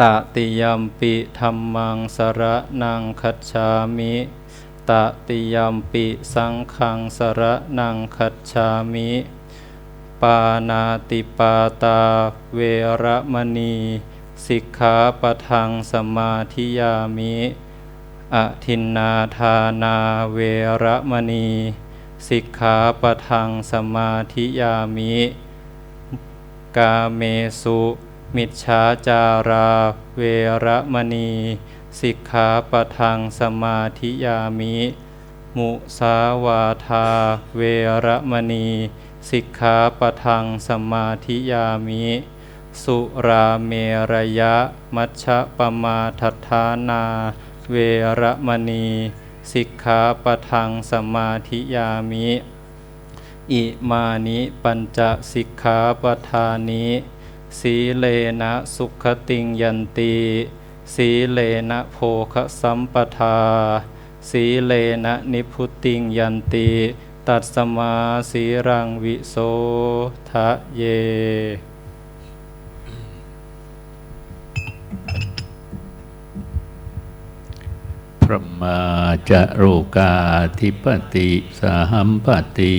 ตติยมปิธัมมังสระนังคัจฉามิตติยมปิสังฆังสระนังคัจฉามิปานาติปาตาเวระมณีสิกขาปทังสมาธิยามิอทินนาทานาเวระมณีสิกขาปทังสมาธิยามิ กาเมสุ มิจฉาจาราเวรมณี สิกขาปะทังสมาธิยามิ มุสาวาทาเวรมณี สิกขาปะทังสมาธิยามิ สุราเมรยะ มัชฌะปมาทัฏฐานา เวรมณี สิกขาปะทังสมาธิยามิ อิมานิปัญจสิกขาปทานิ สีเลนะสุขติงยันติสีเลนะโภคสัมปทา สีเลนะนิพุติงยันติตัดสมาสีรังวิโสทะเยพระมาจาโรกาธิปติสหัมปติ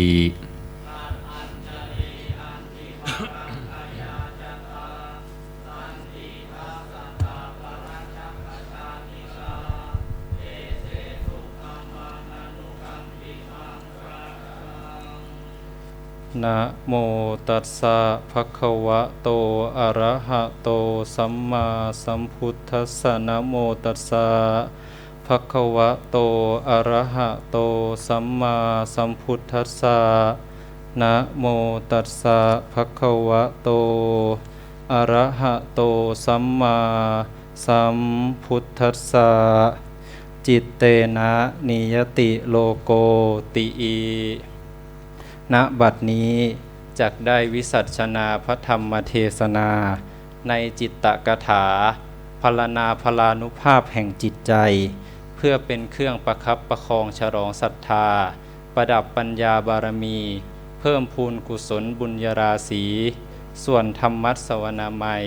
นะโมตัสสะภะคะวะโต อะระหะโต สัมมาสัมพุทธัสสะนะโมตัสสะภะคะวะโต อะระหะโต สัมมาสัมพุทธัสสะนะโมตัสสะภะคะวะโต อะระหะโต สัมมาสัมพุทธัสสะจิตเตนะนิยติโลโกติอี ณบัดนี้จักได้วิสัชนาพระธรรมเทศนา ในจิตตกถาพลนาพลานุภาพแห่งจิตใจ เพื่อเป็นเครื่องประคับประคองฉลองศรัทธา ประดับปัญญาบารมี เพิ่มพูนกุศลบุญญาราศี ส่วนธรรมัสสวนามัย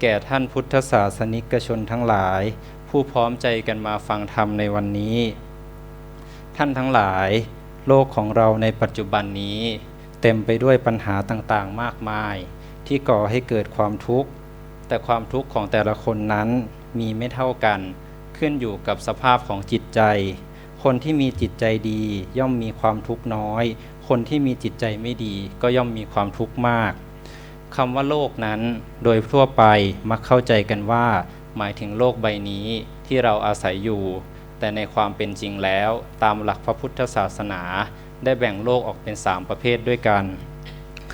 แก่ท่านพุทธศาสนิกชนทั้งหลาย ผู้พร้อมใจกันมาฟังธรรมในวันนี้ ท่านทั้งหลาย โลกของเราในปัจจุบันนี้ เต็มไปด้วยปัญหาต่างๆ มากมาย ที่ก่อให้เกิดความทุกข์ แต่ความทุกข์ของแต่ละคนนั้นมีไม่เท่ากัน ขึ้นอยู่กับสภาพของจิตใจ คนที่มีจิตใจดีย่อมมีความทุกข์น้อย คนที่มีจิตใจไม่ดีก็ย่อมมีความทุกข์มากคำว่าโลกนั้น โดยทั่วไปมักเข้าใจกันว่า หมายถึงโลกใบนี้ที่เราอาศัยอยู่ แต่ในความเป็นจริงแล้ว ตามหลักพระพุทธศาสนา ได้แบ่งโลกออกเป็น 3 ประเภทด้วยกัน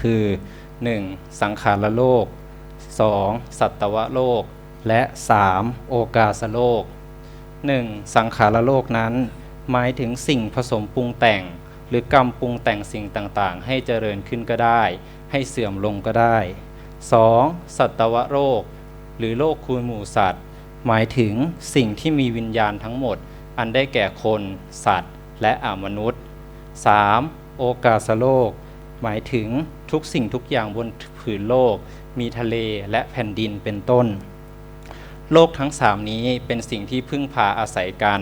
คือ 1. สังขารโลก 2. สัตวโลก และ 3. โอกาสโลก 1. สังขารโลกนั้น หมายถึงสิ่งผสมปรุงแต่ง หรือกรรมปรุงแต่งสิ่งต่างๆ ให้เจริญขึ้นก็ได้ ให้เสื่อมลงก็ได้ 2. สัตวโลก หรือโลกคูณหมู่สัตว์ หมายถึงสิ่งที่มีวิญญาณทั้งหมด อันได้แก่คนสัตว์ และอมนุษย์ 3. โอกาสโลก หมายถึงทุกสิ่งทุกอย่างบนผืนโลก มีทะเลและแผ่นดินเป็นต้น โลกทั้งสามนี้เป็นสิ่งที่พึ่งพาอาศัยกัน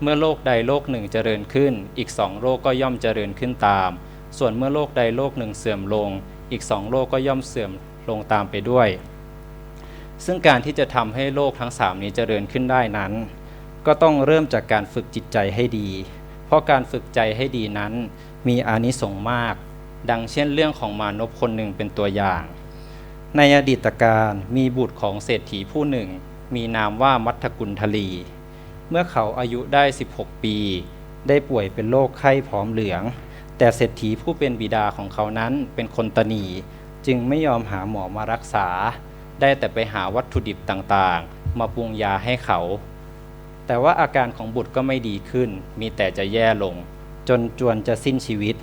เมื่อโลกใดโลกหนึ่งเจริญขึ้น อีกสองโลกก็ย่อมเจริญขึ้นตาม ส่วนเมื่อโลกใดโลกหนึ่งเสื่อมลง อีกสองโลกก็ย่อมเสื่อมลงตามไปด้วย ซึ่งการที่จะทำให้โลกทั้งสามนี้เจริญขึ้นได้นั้น ก็ต้องเริ่มจากการฝึกจิตใจให้ดี เพราะการฝึกใจให้ดีนั้น มีอานิสงส์มาก ดังเช่นเรื่องของมานพคนหนึ่งเป็นตัวอย่าง ในอดีตการมีบุตรของเศรษฐีผู้หนึ่ง มีนามว่ามัทกุลทลี เมื่อเขาอายุได้ 16 ปี ได้ป่วยเป็นโรคไข้ผอมเหลือง แต่เศรษฐีผู้เป็นบิดาของเขานั้นเป็นคนตนีจึงไม่ยอมหาหมอมารักษา ได้แต่ไปหาวัตถุดิบต่างๆ มาปรุงยาให้เขา แต่ว่าอาการของบุตรก็ไม่ดีขึ้น มีแต่จะแย่ลง จนจวนจะสิ้นชีวิต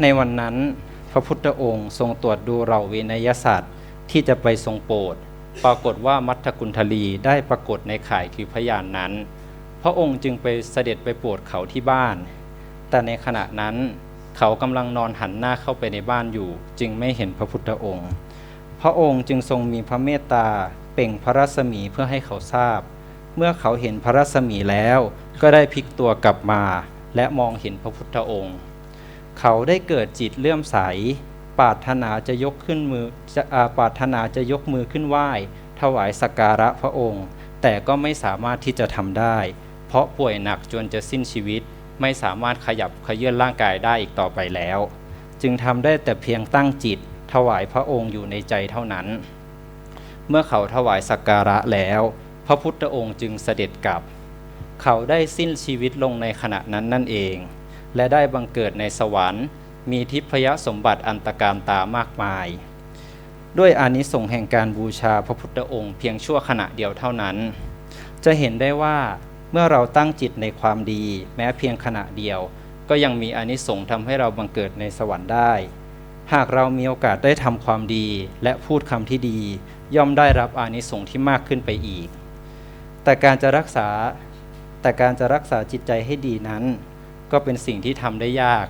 ในวันนั้น พระพุทธองค์ทรงตรวจดูเราเวนยศาสตร์ที่จะไปทรงโปรดปรากฏว่ามัทธกุลทลีได้ปรากฏในข่ายคือพยานนั้น พระองค์จึงไปเสด็จไปโปรดเขาที่บ้าน แต่ในขณะนั้นเขากำลังนอนหันหน้าเข้าไปในบ้านอยู่ จึงไม่เห็นพระพุทธองค์ พระองค์จึงทรงมีพระเมตตาเป่งพระรัศมีเพื่อให้เขาทราบ มื่อเขาเห็นพระรัศมีแล้ว ก็ได้พลิกตัวกลับมา และมองเห็นพระพุทธองค์ เขาได้เกิดจิตเลื่อมใสปรารถนาจะยกขึ้นมือจะอปรารถนาจะยกมือขึ้นไหว้ ถวายสักการะพระองค์ แต่ก็ไม่สามารถที่จะทำได้ เพราะป่วยหนักจนจะสิ้นชีวิต ไม่สามารถขยับเขยื่อนร่างกายได้อีกต่อไปแล้ว จึงทำได้แต่เพียงตั้งจิต ถวายพระองค์อยู่ในใจเท่านั้น เมื่อเขาถวายสักการะแล้ว ระพุทธองค์จึงเสด็จกลับ เขาได้สิ้นชีวิตลงในขณะนั้นนั่นเอง และได้บังเกิดในสวรรค์ มีทิพยสมบัติอันตรการตามากมาย ด้วยอานิสงส์แห่งการบูชาพระพุทธองค์เพียงชั่วขณะเดียวเท่านั้น จะเห็นได้ว่าเมื่อเราตั้งจิตในความดี แม้เพียงขณะเดียว ก็ยังมีอานิสงส์ทำให้เราบังเกิดในสวรรค์ได้ หากเรามีโอกาสได้ทำความดีและพูดคำที่ดี ย่อมได้รับอานิสงส์ที่มากขึ้นไปอีก แต่การจะรักษาแต่การจะรักษาจิตใจให้ดีนั้น ก็เป็นสิ่งที่ทำได้ยาก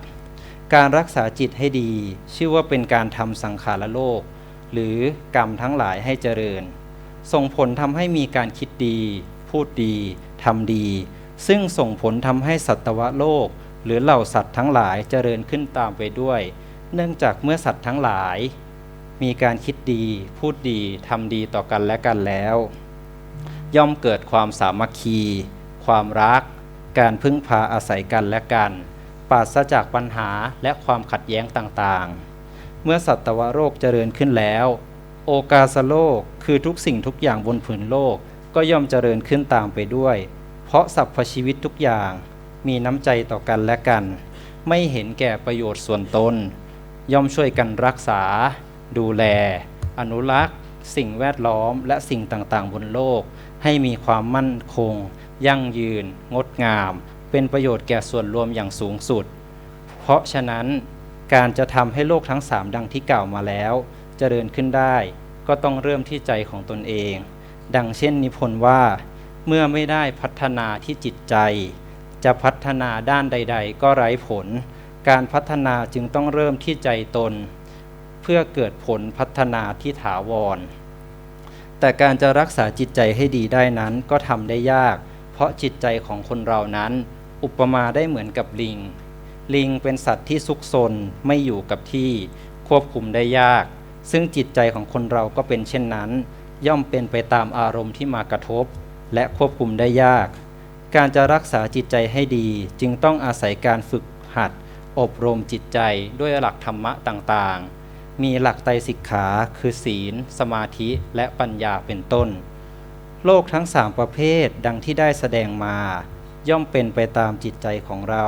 การรักษาจิตให้ดี ชื่อว่าเป็นการทำสังขารโลก หรือกรรมทั้งหลายให้เจริญ ส่งผลทำให้มีการคิดดี พูดดีทำดี ซึ่งส่งผลทำให้สัตวโลก หรือเหล่าสัตว์ทั้งหลายเจริญขึ้นตามไปด้วย เนื่องจากเมื่อสัตว์ทั้งหลาย มีการคิดดี พูดดีทำดีต่อกันและกันแล้ว ย่อมเกิดความสามัคคี ความรัก การพึ่งพาอาศัยกันและกัน ปราศจากปัญหาและความขัดแย้งต่างๆ เมื่อสัตวโลกเจริญขึ้นแล้ว โอกาสโลกคือทุกสิ่งทุกอย่างบนผืนโลกก็ย่อมเจริญขึ้นตามไปด้วย เพราะสรรพชีวิตทุกอย่างมีน้ำใจต่อกันและกัน ไม่เห็นแก่ประโยชน์ส่วนตน ย่อมช่วยกันรักษา ดูแล อนุรักษ์ สิ่งแวดล้อมและสิ่งต่างๆ บนโลก ให้มีความมั่นคง ยั่งยืน งดงาม เป็นประโยชน์แก่ส่วนรวมอย่างสูงสุด เพราะฉะนั้นการจะทำให้โลกทั้งสามดังที่กล่าวมาแล้วเจริญขึ้นได้ ก็ต้องเริ่มที่ใจของตนเอง ดังเช่นนิพนธ์ว่า เมื่อไม่ได้พัฒนาที่จิตใจ จะพัฒนาด้านใด ๆ ก็ไร้ผล การพัฒนาจึงต้องเริ่มที่ใจตน เพื่อเกิดผลพัฒนาที่ถาวร แต่การจะรักษาจิตใจให้ดีได้นั้นก็ทำได้ยาก เพราะจิตใจของคนเรานั้น อุปมาได้เหมือนกับลิง ลิงเป็นสัตว์ที่ซุกซนไม่อยู่กับที่ควบคุมได้ยาก ซึ่งจิตใจของคนเราก็เป็นเช่นนั้น ย่อมเป็นไปตามอารมณ์ที่มากระทบ และควบคุมได้ยาก การจะรักษาจิตใจให้ดีจึงต้องอาศัยการฝึกหัดอบรมจิตใจด้วยหลักธรรมะต่างๆ มีหลักไตรสิกขาคือศีล สมาธิและปัญญาเป็นต้น โลกทั้งสามประเภทดังที่ได้แสดงมา ย่อมเป็นไปตามจิตใจของเรา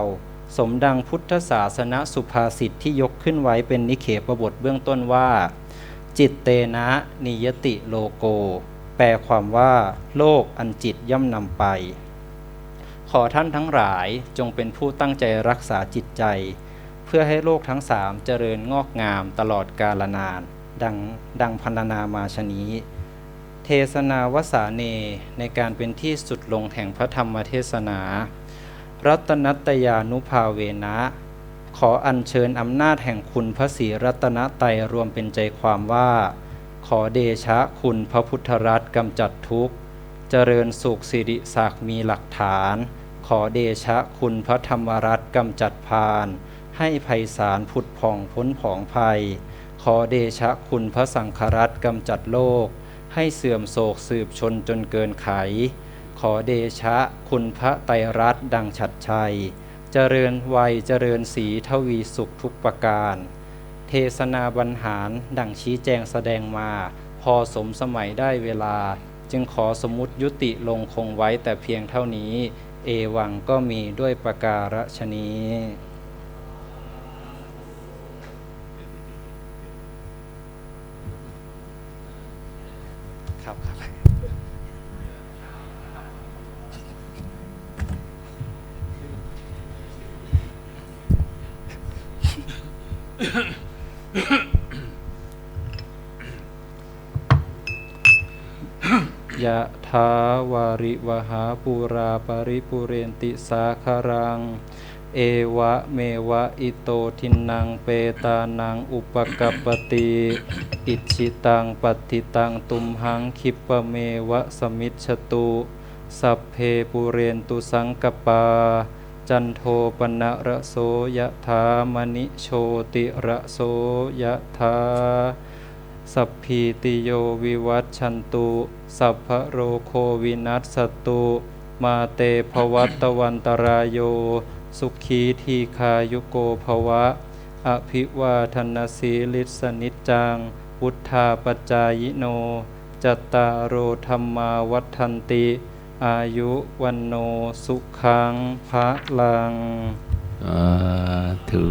สมดังพุทธศาสนสุภาษิตที่ยกขึ้นไว้เป็นนิเคปบทเบื้องต้นว่า จิตเตนะนิยติโลโก แปลความว่า โลกอันจิตย่อมนำไป ขอท่านทั้งหลายจงเป็นผู้ตั้งใจรักษาจิตใจ พื่อให้โลกทั้งสามเจริญงอกงามตลอดกาลนาน ดังดังพันนามาชนี้ เทศนาวสาเนในการเป็นที่สุดลงแห่งพระธรรมเทศนา รัตนัตยานุภาเวนะ ขออัญเชิญอำนาจแห่งคุณพระศรีรัตนไตรยรวมเป็นใจความว่า ขอเดชะคุณพระพุทธรัตน์กำจัดทุกข์ เจริญสุขสิริศักดิ์มีหลักฐาน ขอเดชะคุณพระธรรมรัตน์กำจัดพาน ให้ภัยสารผุดผ่องพ้นผองภัย ขอเดชะคุณพระสังฆรัตน์กำจัดโลก ให้เสื่อมโศกสืบชนจนเกินไข ขอเดชะคุณพระไตรรัตน์ดังฉัดชัย เจริญวัยเจริญสีทวีสุขทุกประการ เทศนาบรรหารดังชี้แจงแสดงมา พอสมสมัยได้เวลา จึงขอสมมุติยุติลงคงไว้แต่เพียงเท่านี้ เอวังก็มีด้วยประการฉนี้ ครับครับ ยะทาวาริวหาปูราปริปุเรนติสาคารัง เอวะเมวะอิโตทินังเปตานังอุปกัปปติอิชิตังปฏิตังตุมหังคิปะเมวะสมิชตุ สัพเพปุเรนตุสังกปา จันโทปนะระโสยะถามณิโชติระโสยะถาสัพพีติโยวิวัตชันตุสัพพโรโควินัสสตุมาเตภวัตวันตรายโย สุขีทีคายุโกภวะ อภิวาทนสีลิสนิจังพุทธาปจายโน จัตตารโธรรมาวัฏันติ อายุวันโนสุขังพระลัง สาธุ